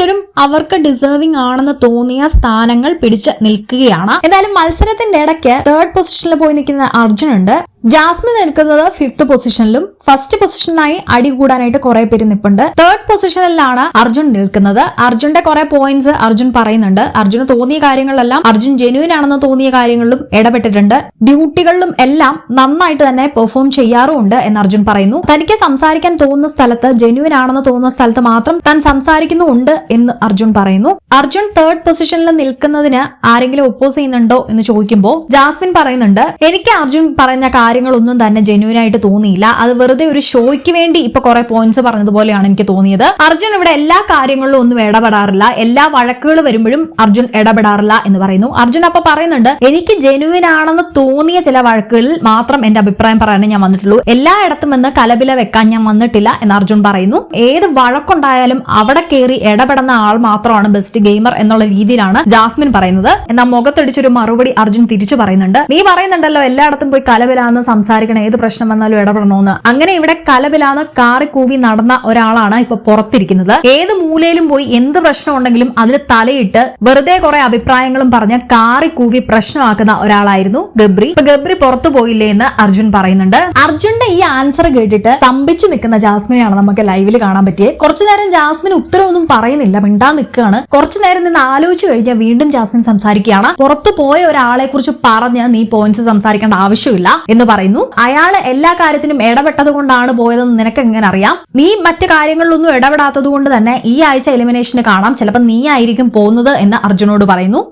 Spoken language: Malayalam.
ഓരോരുത്തരും അവർക്ക് ഡിസേർവിംഗ് ആണെന്ന് തോന്നിയ സ്ഥാനങ്ങൾ പിടിച്ച് നിൽക്കുകയാണ്. എന്തായാലും മത്സരത്തിന്റെ ഇടയ്ക്ക് തേർഡ് പൊസിഷനിൽ പോയി നിൽക്കുന്ന അർജുൻ ഉണ്ട് ജാസ്മിൻ നിൽക്കുന്നത് ഫിഫ്ത് പൊസിഷനിലും ഫസ്റ്റ് പൊസിഷനായി അടി കൂടാനായിട്ട് കുറെ പേര് നിൽപ്പുണ്ട് തേർഡ് പൊസിഷനിലാണ് അർജുൻ നിൽക്കുന്നത്. അർജുന്റെ കുറെ പോയിന്റ്സ് അർജുൻ പറയുന്നുണ്ട്. അർജുന് തോന്നിയ കാര്യങ്ങളിലെല്ലാം അർജുൻ ജെന്യൂൻ ആണെന്ന് തോന്നിയ കാര്യങ്ങളിലും ഇടപെട്ടിട്ടുണ്ട്. ഡ്യൂട്ടികളിലും എല്ലാം നന്നായിട്ട് തന്നെ പെർഫോം ചെയ്യാറുമുണ്ട് എന്ന് അർജുൻ പറയുന്നു. തനിക്ക് സംസാരിക്കാൻ തോന്നുന്ന സ്ഥലത്ത് ജെന്യൂൻ ആണെന്ന് തോന്നുന്ന സ്ഥലത്ത് മാത്രം താൻ സംസാരിക്കുന്നുണ്ട് എന്ന് അർജുൻ പറയുന്നു. അർജുൻ തേർഡ് പൊസിഷനിൽ നിൽക്കുന്നതിന് ആരെങ്കിലും ഒപ്പോസ് ചെയ്യുന്നുണ്ടോ എന്ന് ചോദിക്കുമ്പോൾ ജാസ്മിൻ പറയുന്നുണ്ട് എനിക്ക് അർജുൻ പറഞ്ഞ കാര്യങ്ങളൊന്നും തന്നെ ജെന്യൂൻ ആയിട്ട് തോന്നിയില്ല. അത് വെറുതെ ഒരു ഷോയ്ക്ക് വേണ്ടി ഇപ്പൊ കുറെ പോയിന്റ്സ് പറഞ്ഞതുപോലെയാണ് എനിക്ക് തോന്നിയത്. അർജുൻ ഇവിടെ എല്ലാ കാര്യങ്ങളിലും ഒന്നും ഇടപെടാറില്ല. എല്ലാ വഴക്കുകൾ വരുമ്പോഴും അർജുൻ ഇടപെടാറില്ല എന്ന് പറയുന്നു. അർജുൻ അപ്പൊ പറയുന്നുണ്ട് എനിക്ക് ജെനുവിൻ ആണെന്ന് തോന്നിയ ചില വഴക്കുകളിൽ മാത്രം എന്റെ അഭിപ്രായം പറയാനേ ഞാൻ വന്നിട്ടുള്ളൂ. എല്ലായിടത്തും എന്ന് കലബില വെക്കാൻ ഞാൻ വന്നിട്ടില്ല എന്ന് അർജുൻ പറയുന്നു. ഏത് വഴക്കുണ്ടായാലും അവിടെ കയറി ഇടപെടുന്ന ആൾ മാത്രമാണ് ബെസ്റ്റ് ഗെയിമർ എന്നുള്ള രീതിയിലാണ് ജാസ്മിൻ പറയുന്നത്. എന്നാൽ മുഖത്തടിച്ചൊരു മറുപടി അർജുൻ തിരിച്ചു പറയുന്നുണ്ട്. നീ പറയുന്നുണ്ടല്ലോ എല്ലായിടത്തും പോയി കലബിലാന്ന് സംസാരിക്കണം. ഏത് പ്രശ്നം വന്നാലും ഇടപെടണമെന്ന് അങ്ങനെ ഇവിടെ കലവിലാതെ കാറി കൂവി നടന്ന ഒരാളാണ് ഇപ്പൊ പുറത്തിരിക്കുന്നത്. ഏത് മൂലയിലും പോയി എന്ത് പ്രശ്നം ഉണ്ടെങ്കിലും അതിൽ തലയിട്ട് വെറുതെ കുറെ അഭിപ്രായങ്ങളും പറഞ്ഞ് കാറി കൂവി പ്രശ്നമാക്കുന്ന ഒരാളായിരുന്നു ഗബ്രി. ഇപ്പൊ ഗബ്രി പുറത്തു പോയില്ലേ എന്ന് അർജുൻ പറയുന്നുണ്ട്. അർജുന്റെ ഈ ആൻസർ കേട്ടിട്ട് സ്തംഭിച്ചു നിൽക്കുന്ന ജാസ്മിനെയാണ് നമുക്ക് ലൈവിൽ കാണാൻ പറ്റിയത് കുറച്ചു നേരം ജാസ്മിൻ ഉത്തരവൊന്നും പറയുന്നില്ല. മിണ്ടാ നിൽക്കുകയാണ്. കുറച്ചു നേരം നിന്ന് ആലോചിച്ചു കഴിഞ്ഞാൽ വീണ്ടും ജാസ്മിൻ സംസാരിക്കുകയാണ്. പുറത്തു പോയ ഒരാളെ കുറിച്ച് പറഞ്ഞ് നീ പോയിന്റ്സ് സംസാരിക്കേണ്ട ആവശ്യമില്ല എന്ന് പറയുന്നു. അയാൾ എല്ലാ കാര്യത്തിനും ഇടപെട്ടത് കൊണ്ടാണ് പോയതെന്ന് നിനക്ക് എങ്ങനെ അറിയാം? നീ മറ്റു കാര്യങ്ങളിലൊന്നും ഇടപെടാത്തത് കൊണ്ട് തന്നെ ഈ ആഴ്ച എലിമിനേഷന് കാണാം. ചിലപ്പോൾ നീ ആയിരിക്കും പോകുന്നത് എന്ന് അർജുനോട് പറയുന്നു.